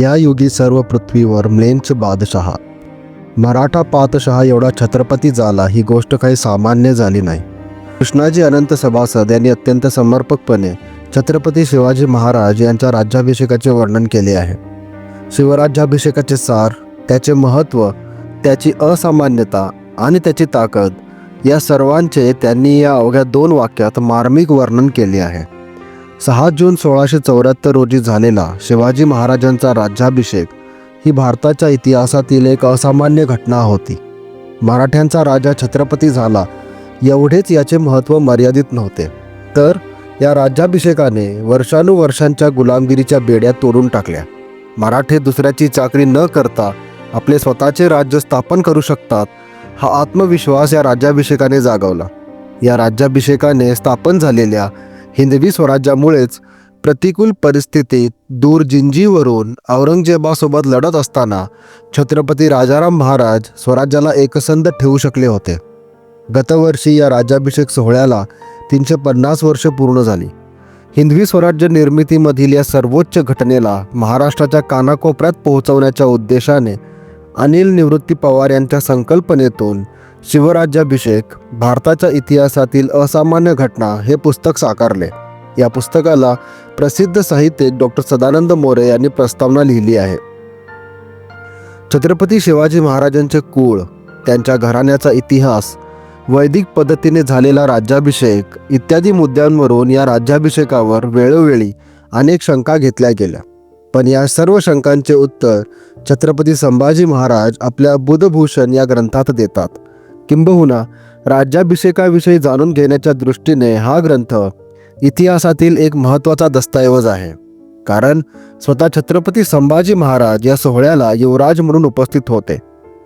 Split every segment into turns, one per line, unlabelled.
या युगी सर्व पृथ्वीवर म्लेंच बादशहा. मराठा पातशहा एवढा छत्रपती झाला ही गोष्ट काही सामान्य झाली नाही. कृष्णाजी अनंत सभासद यांनी अत्यंत समर्पकपणे छत्रपती शिवाजी महाराज यांच्या राज्याभिषेकाचे वर्णन केले आहे. शिवराज्याभिषेकाचे सार त्याचे महत्त्व त्याची असामान्यता आणि त्याची ताकद या सर्वांचे त्यांनी या अवघ्या दोन वाक्यात मार्मिक वर्णन केले आहे. सहा जून सोळाशे चौऱ्याहत्तर रोजी झालेला शिवाजी महाराजांचा राज्याभिषेक ही भारताच्या इतिहासातील एक असामान्य घटना होती. मराठ्यांचा राजा छत्रपती झाला एवढेच याचे महत्त्व मर्यादित नव्हते. तर या राज्याभिषेकाने वर्षानुवर्षांच्या गुलामगिरीच्या बेड्या तोडून टाकल्या. मराठे दुसऱ्याची चाकरी न करता आपले स्वतःचे राज्य स्थापन करू शकतात हा आत्मविश्वास या राज्याभिषेकाने जागवला. या राज्याभिषेकाने स्थापन झालेल्या हिंदवी स्वराज्यामुळेच प्रतिकूल परिस्थितीत दूर जिंजीवरून औरंगजेबासोबत लढत असताना छत्रपती राजाराम महाराज स्वराज्याला एकसंध ठेवू शकले होते. गतवर्षी या राज्याभिषेक सोहळ्याला तीनशे पन्नास वर्ष पूर्ण झाली. हिंदवी स्वराज्य निर्मितीमधील या सर्वोच्च घटनेला महाराष्ट्राच्या कानाकोपऱ्यात पोहोचवण्याच्या उद्देशाने अनिल निवृत्ती पवार यांच्या संकल्पनेतून शिवराज्याभिषेक भारताच्या इतिहासातील असामान्य घटना हे पुस्तक साकारले. या पुस्तकाला प्रसिद्ध साहित्यिक डॉक्टर सदानंद मोरे यांनी प्रस्तावना लिहिली आहे. छत्रपती शिवाजी महाराजांचे कुळ त्यांच्या घराण्याचा इतिहास वैदिक पद्धतीने झालेला राज्याभिषेक इत्यादी मुद्द्यांवरून या राज्याभिषेकावर वेळोवेळी अनेक शंका घेतल्या गेल्या. पण या सर्व शंकांचे उत्तर छत्रपती संभाजी महाराज आपल्या बुधभूषण या ग्रंथात देतात. किंबहुना राज्याभिषेकाविषयी जाणून घेण्याच्या दृष्टीने हा ग्रंथ इतिहासातील एक महत्त्वाचा दस्तऐवज आहे. कारण स्वतः छत्रपती संभाजी महाराज या सोहळ्याला युवराज म्हणून उपस्थित होते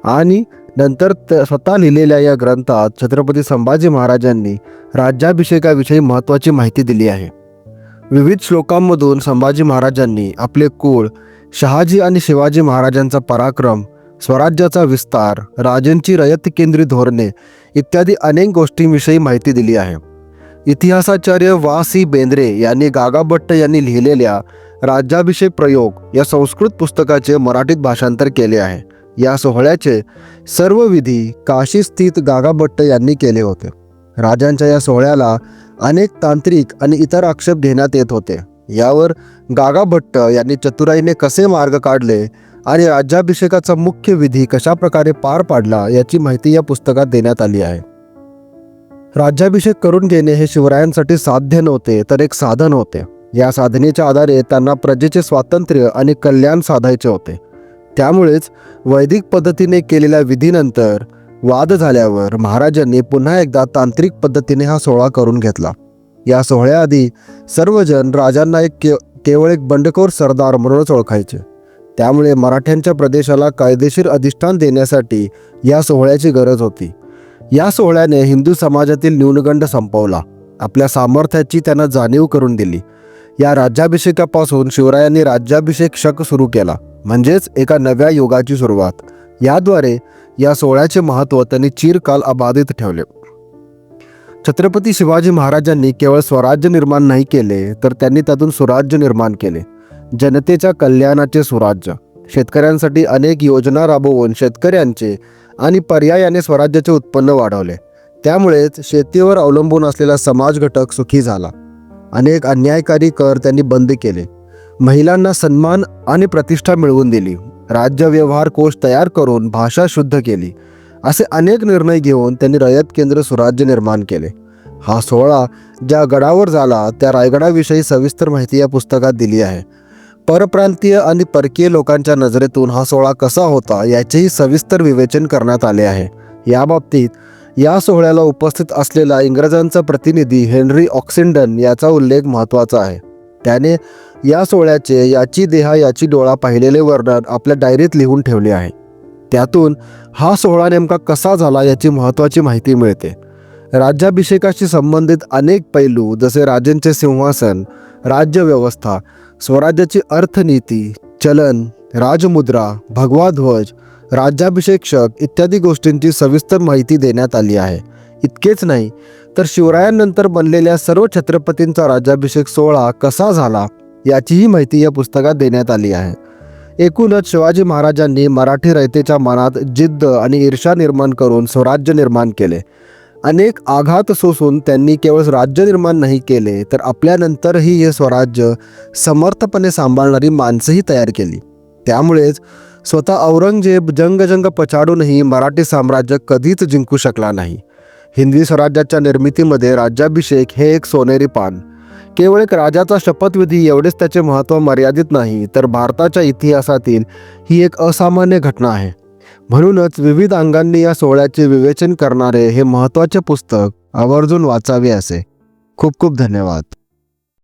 आणि नंतर त- स्वतः लिहिलेल्या या ग्रंथात छत्रपती संभाजी महाराजांनी राज्याभिषेकाविषयी महत्त्वाची माहिती दिली आहे. विविध श्लोकांमधून संभाजी महाराजांनी आपले कुळ शहाजी आणि शिवाजी महाराजांचा पराक्रम स्वराज्याचा विस्तार राजांची रयत केंद्रित धोरणे इत्यादी अनेक गोष्टींविषयी माहिती दिली आहे. इतिहासाचार्य वा सी. बेंद्रे यांनी गागाभट्ट यांनी लिहिलेल्या राज्याभिषेक प्रयोग या संस्कृत पुस्तकाचे मराठीत भाषांतर केले आहे. या सोहळ्याचे सर्व विधी काशीस्थित गागाभट्ट यांनी केले होते. राजांच्या या सोहळ्याला अनेक तांत्रिक आणि इतर आक्षेप घेण्यात येत होते. यावर गागाभट्ट यांनी चतुराईने कसे मार्ग काढले आणि राज्याभिषेकाचा मुख्य विधी कशा प्रकारे पार पाडला याची माहिती या पुस्तकात देण्यात आली आहे. राज्याभिषेक करून घेणे हे शिवरायांसाठी साध्य नव्हते तर एक साधन होते. या साधनेच्या आधारे त्यांना प्रजेचे स्वातंत्र्य आणि कल्याण साधायचे होते. त्यामुळेच वैदिक पद्धतीने केलेल्या विधीनंतर वाद झाल्यावर महाराजांनी पुन्हा एकदा तांत्रिक पद्धतीने हा सोहळा करून घेतला. या सोहळ्याआधी सर्वजण राजांना एक केवळ एक बंडखोर सरदार म्हणूनच ओळखायचे. त्यामुळे मराठ्यांच्या प्रदेशाला कायदेशीर अधिष्ठान देण्यासाठी या सोहळ्याची गरज होती. या सोहळ्याने हिंदू समाजातील न्यूनगंड संपवला. आपल्या सामर्थ्याची त्यांना जाणीव करून दिली. या राज्याभिषेकापासून शिवरायांनी राज्याभिषेक शक सुरू केला. म्हणजेच एका नव्या युगाची सुरुवात. याद्वारे या सोहळ्याचे महत्त्व त्यांनी चिरकाल अबाधित ठेवले. छत्रपती शिवाजी महाराजांनी केवळ स्वराज्य निर्माण नाही केले तर त्यांनी त्यातून सुराज्य निर्माण केले. जनतेच्या कल्याणाचे स्वराज्य शेतकऱ्यांसाठी अनेक योजना राबवून शेतकऱ्यांचे आणि पर्यायाने स्वराज्याचे उत्पन्न वाढवले. त्यामुळेच शेतीवर अवलंबून असलेला समाज घटक सुखी झाला. अनेक अन्यायकारी कर त्यांनी बंद केले. महिलांना सन्मान आणि प्रतिष्ठा मिळवून दिली. राज्य व्यवहार कोश तयार करून भाषा शुद्ध केली. असे अनेक निर्णय घेऊन त्यांनी रयत केंद्र स्वराज्य निर्माण केले. हा सोहळा ज्या गडावर झाला त्या रायगडाविषयी सविस्तर माहिती या पुस्तकात दिली आहे. परप्रांतीय आणि परकीय लोकांच्या नजरेतून हा सोहळा कसा होता याचेही सविस्तर विवेचन करण्यात आले आहे. याबाबतीत या सोहळ्याला उपस्थित असलेला इंग्रजांचा प्रतिनिधी हेनरी ऑक्सिंडन याचा उल्लेख महत्त्वाचा आहे. त्याने या सोहळ्याचे याची देहा याची डोळा पाहिलेले वर्णन आपल्या डायरीत लिहून ठेवले आहे. त्यातून हा सोहळा नेमका कसा झाला याची महत्त्वाची माहिती मिळते. राज्याभिषेकाशी संबंधित अनेक पैलू जसे राजेंचे सिंहासन राज्यव्यवस्था स्वराज्याची अर्थनीती चलन राजमुद्रा भगवा ध्वज राज्याभिषेक इत्यादी गोष्टींची सविस्तर माहिती देण्यात आली आहे. इतकेच नाही तर शिवरायांनंतर बनलेल्या सर्व छत्रपतींचा राज्याभिषेक सोहळा कसा झाला याचीही माहिती या पुस्तकात देण्यात आली आहे. एकूणच शिवाजी महाराजांनी मराठी रयतेच्या मनात जिद्द आणि ईर्षा निर्माण करून स्वराज्य निर्माण केले. अनेक आघात सोसून त्यांनी केवळ राज्य निर्माण नाही केले तर आपल्यानंतरही हे स्वराज्य समर्थपणे सांभाळणारी माणसंही तयार केली. त्यामुळेच स्वतः औरंगजेब जंगजंग पछाडूनही मराठी साम्राज्य कधीच जिंकू शकला नाही. हिंदी स्वराज्याच्या निर्मितीमध्ये राज्याभिषेक हे एक सोनेरी पान. केवळ एक राजाचा शपथविधी एवढेच त्याचे महत्त्व मर्यादित नाही तर भारताच्या इतिहासातील ही एक असामान्य घटना आहे. म्हणूनच विविध अंगांनी या सोहळ्याचे विवेचन करणारे हे महत्त्वाचे पुस्तक आवर्जून वाचावे असे. खूप खूप धन्यवाद.